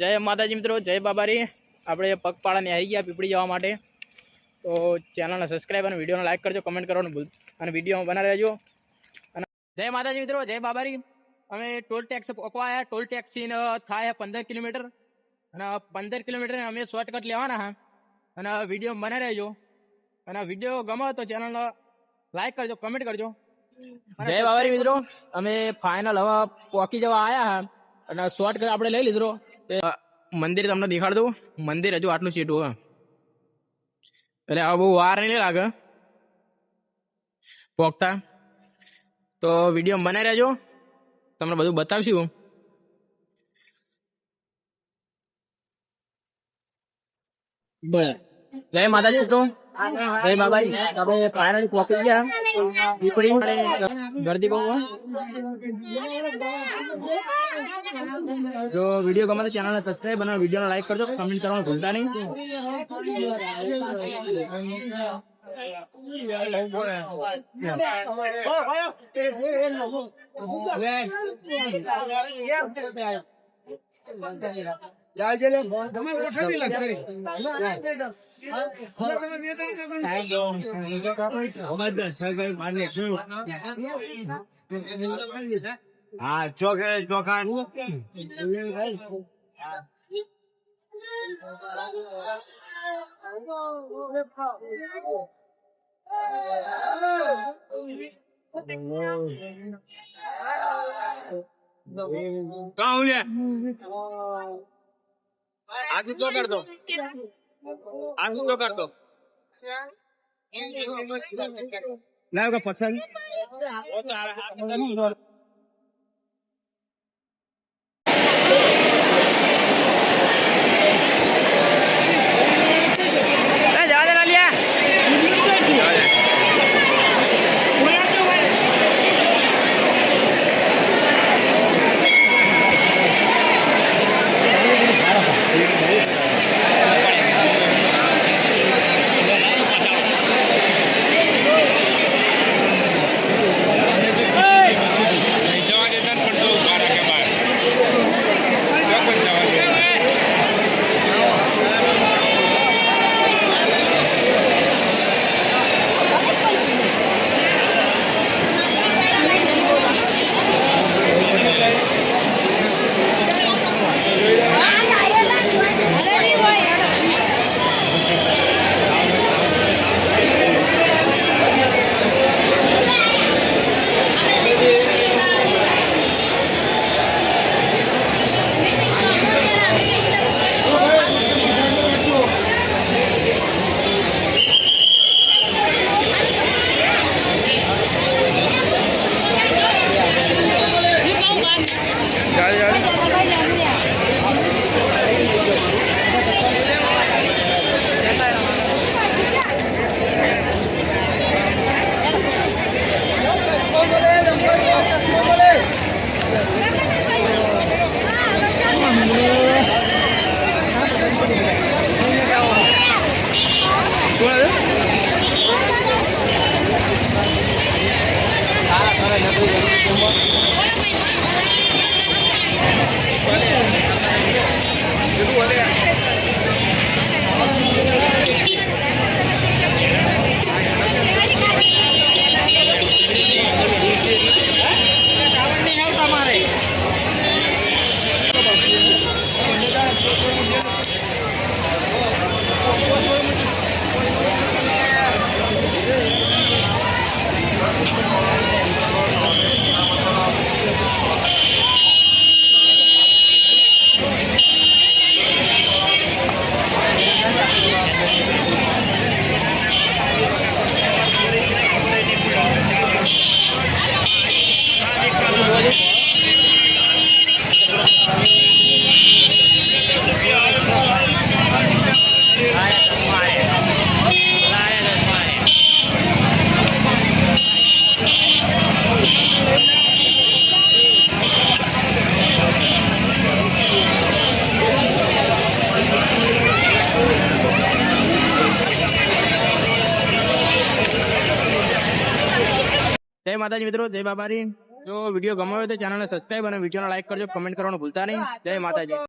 જય માતાજી મિત્રો જય બાબારી. આપણે પગપાળાને આવી ગયા પીપળી જવા માટે. તો ચેનલને સબસ્ક્રાઈબ અને વિડીયોને લાઇક કરજો કમેન્ટ કરવાનું ભૂલ અને વીડિયો બનાવી રહેજો. અને જય માતાજી મિત્રો જય બાબારી. અમે ટોલ ટેક્સ પકવાયા ટોલ ટેક્સી થાય પંદર કિલોમીટર. અને પંદર કિલોમીટર અમે શોર્ટકટ લેવાના હા. અને વીડિયો બનાવી રહેજો. અને વીડિયો ગમે તો ચેનલને લાઈક કરજો કમેન્ટ કરજો. જય બાબારી મિત્રો. અમે ફાઇનલ હવે પોકી જવા આવ્યા હા. અને શોર્ટકટ આપણે લઈ લીધો. મંદિર તમને દેખાડ દઉં. મંદિર હજુ આટલું સીટું હે. એટલે હવે બહુ વાર નહીં લાગે. પોખતા. તો વીડિયો બનાવી રહેજો. તમને બધું બતાવશું જય માતાજી જય બાબાજી. તમે ફાઇનલી પહોંચી ગયા. ગરદી બહુ જો વીડિયો ગમે તો ચેનલને સબસ્ક્રાઇબ અને વિડીયોને લાઈક કરજો. કમેન્ટ કરવાનું ભૂલતા નહીં. હા ચોકે ચોખા કાઉ આગળ તો કરતો આગળ તો કરતો લાવ કે પસંદ જય માતાજી મિત્રો, જય બાબારી. જો વીડિયો ગમ્યો હોય તો ચેનલને સબસ્ક્રાઈબ અને વિડીયોને લાઈક કરજો કમેન્ટ કરવાનું ભૂલતા નહીં. જય માતાજી.